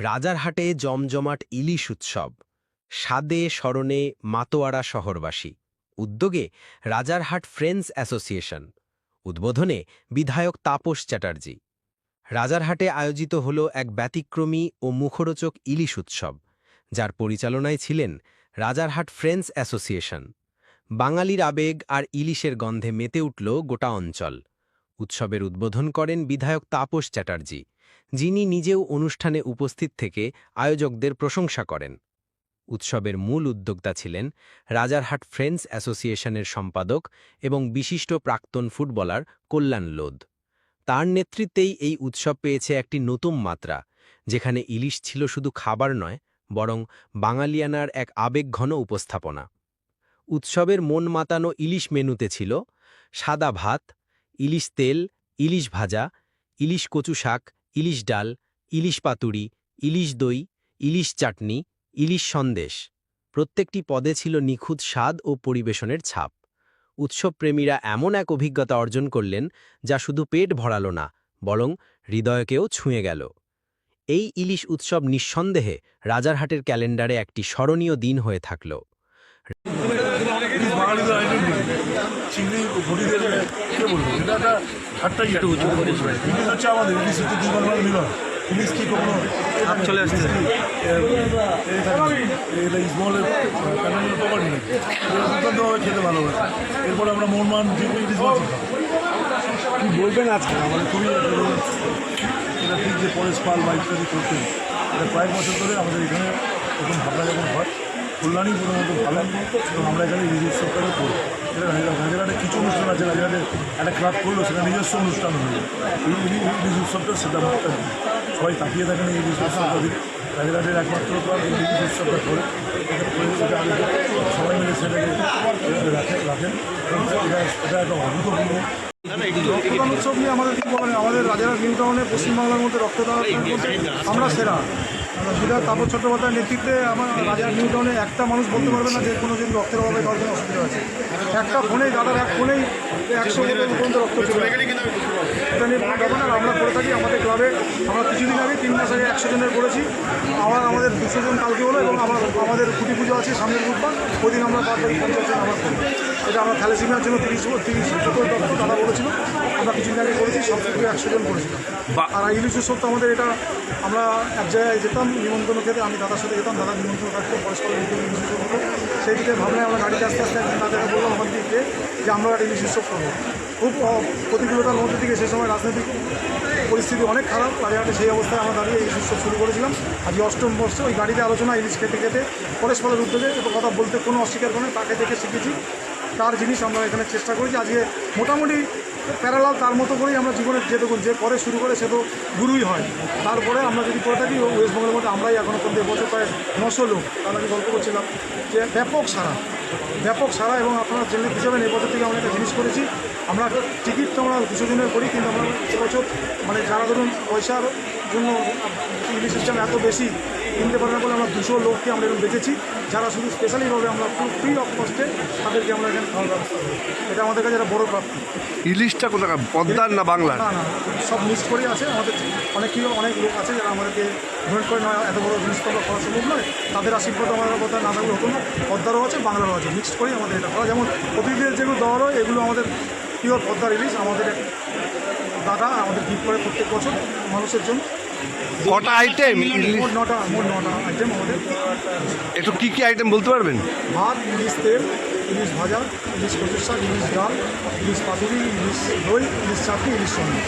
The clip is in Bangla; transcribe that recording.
রাজারহাটে জমজমাট ইলিশ উৎসব। সাদে স্মরণে মাতোয়ারা শহরবাসী। উদ্যোগে রাজারহাট ফ্রেন্ডস অ্যাসোসিয়েশন। উদ্বোধনে বিধায়ক তাপস চ্যাটার্জি। রাজারহাটে আয়োজিত হল এক ব্যতিক্রমী ও মুখরোচক ইলিশ উৎসব, যার পরিচালনায় ছিলেন রাজারহাট ফ্রেন্ডস অ্যাসোসিয়েশন। বাঙালির আবেগ আর ইলিশের গন্ধে মেতে উঠল গোটা অঞ্চল। উৎসবের উদ্বোধন করেন বিধায়ক তাপস চ্যাটার্জি। যিনি নিজেও অনুষ্ঠানে উপস্থিত থেকে আয়োজকদের প্রশংসা করেন। উৎসবের মূল উদ্যোক্তা ছিলেন রাজারহাট ফ্রেন্ডস অ্যাসোসিয়েশনের সম্পাদক এবং বিশিষ্ট প্রাক্তন ফুটবলার কল্যাণ লোধ। তার নেতৃত্বেই এই উৎসব পেয়েছে একটি নতুন মাত্রা, যেখানে ইলিশ ছিল শুধু খাবার নয়, বরং বাঙালিয়ানার এক আবেগঘন উপস্থাপনা। উৎসবের মন মাতানো ইলিশ মেনুতে ছিল সাদা ভাত, ইলিশ তেল, ইলিশ ভাজা, ইলিশ কচু শাক ইলিশ ডাল ইলিশ পাতুরি ইলিশ দই ইলিশ চাটনি ইলিশ সন্দেশ। প্রত্যেকটি পদে ছিল নিখুঁত স্বাদ ও পরিবেশনের ছাপ। উৎসবপ্রেমীরা এমন এক অভিজ্ঞতা অর্জন করলেন যা শুধু পেট ভরালো না বরং হৃদয়কেও ছুঁয়ে গেল। এই ইলিশ উৎসব নিঃসন্দেহে রাজারহাটের ক্যালেন্ডারে একটি স্মরণীয় দিন হয়ে থাকল। চিংড়ি এটা একটা উঁচু ইলিশ হচ্ছে আমাদের ইলিশ হচ্ছে দুই বাংলার মিলন। ইলিশ কি কখনো চলে আসছে। এটা ইসমলের প্যানেলের প্রপার্টি নাকি? দুর্দান্তভাবে খেতে ভালোবাসে। এরপরে আমরা কোনো ইলিশ মাছ কি বলবেন আজকে? আমাদের খুবই এটা ঠিক যে পরেশ পাল বা ইত্যাদি করতেন। এটা কয়েক বছর ধরে আমাদের এখানে এরকম ভাবনা যখন হয় কল্যাণী প্রথমত ভালো। এবং আমরা এখানে ইলিশ উৎসবটাকে করি এটা কিছু অনুষ্ঠান আছে রাজাঘাটে একটা ক্লাব করল সেটা নিজস্ব অনুষ্ঠান হলো। এই ইলিশ উৎসবটা সেটা সবাই তাকিয়ে থাকেন এই ইলিশ উৎসবটা একমাত্র ক্লাব এই ইলিশ উৎসবটা করে সেটা সবাই মিলে সেটাকে রাখেন রাখেন এটা এটা একটা অভূতপূর্ব। রক্তদান উৎসব নিয়ে আমাদের কি বলেন? আমাদের রাজারা নিউ টাউনে পশ্চিমবাংলার মধ্যে রক্তদান আমরা সেরা। বিধায়ক তাপস চট্টোপাধ্যায়ের নেতৃত্বে আমার রাজার নিউ টাউনে একটা মানুষ বলতে পারবে না যে কোনো দিন রক্তের অভাবে কারোর কোনো অসুবিধা আছে একটা ফোনেই দাদার এক ফোনেই একশো পর্যন্ত রক্ত চলে। এটা নিয়ে কোনো ব্যাপার না আমরা করে থাকি আমাদের ক্লাবে। আমরা কিছুদিন আগে তিন মাস আগে একশো জনের করেছি। আবার আমাদের দুশো জন কালকে হলো এবং আমার আমাদের কুটি পুজো আছে সামনের বুধবার। ওই দিন আমরা পঞ্চাশ জন করি এটা আমরা থ্যালাসিমিয়ার জন্য তিরিশ তিরিশ রক্ত দাদা বলেছিল। আমরা কিছুদিন আগে করেছি সব থেকে একশো জন করেছিলাম আর ইলিশ উৎসব তো আমাদের এটা আমরা এক জায়গায় যেতাম নিমন্ত্রণ খেতে আমি দাদার সাথে যেতাম দাদা নিমন্ত্রণ থাকতো পরস্পর ইলিশ উৎসব হতো সেই দিকে ভাবনায় আমরা গাড়িতে আস্তে আস্তে একদিন তাদেরকে বললাম আমার দিকে যে আমরা একটা ইলিশ উৎসব করব। খুব প্রতিকূলতার মধ্যে থেকে সেই সময় রাজনৈতিক পরিস্থিতি অনেক খারাপ রাজাঘাটে সেই অবস্থায় আমরা দাঁড়িয়ে ইলিশ উৎসব শুরু করেছিলাম। আজকে অষ্টম বর্ষে ওই গাড়িতে আলোচনা ইলিশ খেতে খেতে পরস্পরের উদ্যোগে কথা বলতে কোনো অস্বীকার করে তাকে দেখে শিখেছি। তার জিনিস আমরা এখানে চেষ্টা করেছি। আজকে মোটামুটি প্যারালাল তার মতো করেই আমরা জীবনে যেটুকু যে করে শুরু করে সে তো গুরুই হয়। তারপরে আমরা যদি করে থাকি ওয়েস্ট বেঙ্গলের মধ্যে আমরাই এখনও পর্যন্ত এবছর প্রায় নশো লোক। তাহলে আমি গল্প করছিলাম যে ব্যাপক সারা ব্যাপক সারা এবং আপনারা জেনে হিসাবেন এবছর থেকে আমরা একটা জিনিস করেছি। আমরা টিকিট তো আমরা দুশো জনের করি, কিন্তু আমরা এবছর মানে যারা ধরুন পয়সার জন্য ইংলিশ সিস্টেম এত বেশি কিনতে পারে না বলে আমরা দুশো লোককে আমরা এরকম দেখেছি। যারা শুধু স্পেশালিভাবে আমরা খুব ফ্রি অফ কস্টে তাদেরকে আমরা এখানে খাওয়ার ব্যবস্থা করি এটা আমাদের কাছে একটা বড় প্রাপ্তি। ইলিশটা কোথাকার পদ্মার না বাংলা না না সব মিক্স করেই আছে। আমাদের অনেক কিছু অনেক লোক আছে যারা আমাদেরকে ডোনেট করে। নয় এত বড় জিনিসপত্র করা সম্ভব নয়। তাদের আশীর্বাদ আমাদের কথা না থাকলে হতো না। পদ্মারও আছে বাংলারও আছে। মিক্সড করেই আমাদের এটা করা। যেমন অতিথিদের যেগুলো দেওয়া হয় এগুলো আমাদের পিওর পদ্মার রিলিজ আমাদের দাদা আমাদের গিফট করে প্রত্যেক বছর মানুষের জন্য। কটা আইটেম মোট নটা মোট নটা আইটেম আমাদের। একটু কী কী আইটেম বলতে পারবেন? ভাত ইলিশ তেল ইলিশ ভাজা ইলিশ কচুর শাক ইলিশ ডাল ইলিশ পাতুরি ইলিশ দই ইলিশ চাটনি ইলিশ সন্দেশ।